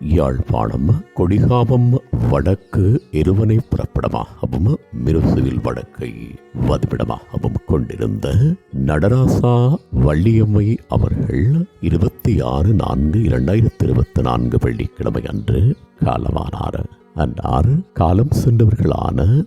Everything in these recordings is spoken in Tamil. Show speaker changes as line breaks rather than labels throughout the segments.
யாழ்ப்பாணம் கொடிகாமம் வடக்கு எருவனை புறப்படமாகவும் மிருசுவில் வடக்கை வதிவிடமாகவும் கொண்டிருந்த நடராசா வள்ளியம்மை அவர்கள் இருபத்தி ஆறு நான்கு இரண்டாயிரத்தி இருபத்தி நான்கு வெள்ளிக்கிழமை அன்று காலமானார். அன்னார் காலம் சென்றவர்களான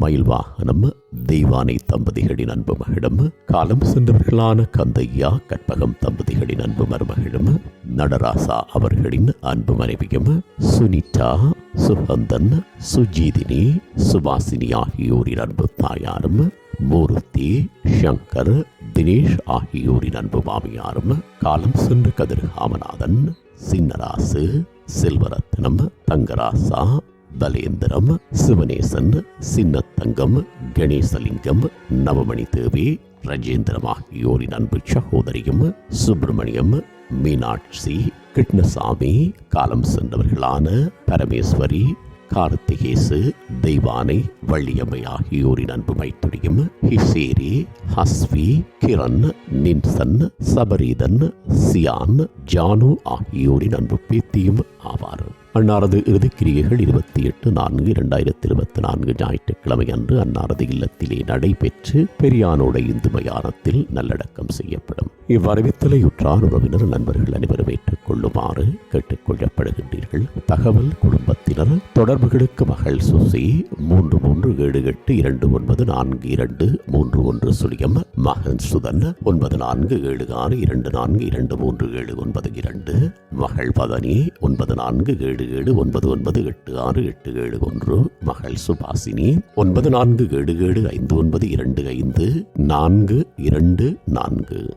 மயில்வாகனம் தெய்வானை தம்பதிகளின் அன்பு மகிழும். காலம் சென்றவர்களான கந்தையா கற்பகம் தம்பதிகளின் அன்பு மருமகிழும். நடராசா அவர்களின் அன்பு மனைவியும். சுனிதா சுகந்தன் சுஜீதினி சுபாசினி ஆகியோரின் அன்பு தாயாரும். மூர்த்தி சங்கர் தினேஷ் ஆகியோரின் அன்பு மாமியாரும். காலம் சென்ற கதிர்காமநாதன் சின்னராசு செல்வரத்னம் தங்கராசா பலேந்திரம் சிவனேசன் சின்னத்தங்கம் கணேசலிங்கம் நவமணி தேவி ரஜேந்திரம் ஆகியோரின் அன்பு சகோதரியும் சுப்பிரமணியம் மீனாட்சி கிருஷ்ணசாமி காலம் சென்றவர்களான பரமேஸ்வரி கார்த்திகேசு தெய்வானை வள்ளியம்மை ஆகியோரின் அன்பு மைத்துடியும் ஹிசேரி ஹஸ்வி கிரண் நின்சன் சபரீதன் சியான் ஜானு ஆகியோரின் அன்பு பேத்தியும் ஆவார். அன்னாரது இறுதிக்கிரியைகள் இருபத்தி எட்டு நான்கு இரண்டாயிரத்தி இருபத்தி நான்கு ஞாயிற்றுக்கிழமை அன்று அன்னாரது இல்லத்திலே நடைபெற்று பெரியானோட இந்து மயானத்தில் நல்லடக்கம் செய்யப்படும். இவ்வறிவித்தலை உற்றார் உறவினர் நண்பர்கள் அனைவரும் ஏற்றுக் கொள்ளுமாறு கேட்டுக்கொள்ளப்படுகின்றீர்கள். தகவல் குடும்பத்தினர் தொடர்புகளுக்கு மகள் சுசி மூன்று மூன்று ஏழு எட்டு இரண்டு ஒன்பது நான்கு இரண்டு மூன்று ஒன்று சுழியம் மகன் சுதன் ஒன்பது நான்கு ஏழு ஆறு இரண்டு நான்கு இரண்டு மூன்று ஏழு ஒன்பது இரண்டு மகள் பதனி ஒன்பது நான்கு ஏழு ஏழு ஒன்பது ஒன்பது எட்டு ஆறு எட்டு ஏழு ஒன்று. மகள் சுபாசினி ஒன்பது நான்கு ஏழு ஏழு ஐந்து ஒன்பது இரண்டு ஐந்து நான்கு இரண்டு நான்கு.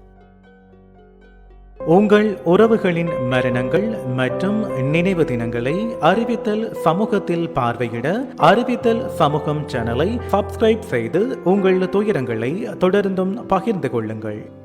உங்கள் உறவுகளின் மரணங்கள் மற்றும் நினைவு தினங்களை அறிவித்தல் சமூகத்தில் பார்வையிட அறிவித்தல் சமூகம் சேனலை சப்ஸ்கிரைப் செய்து உங்கள் துயரங்களை தொடர்ந்தும் பகிர்ந்து கொள்ளுங்கள்.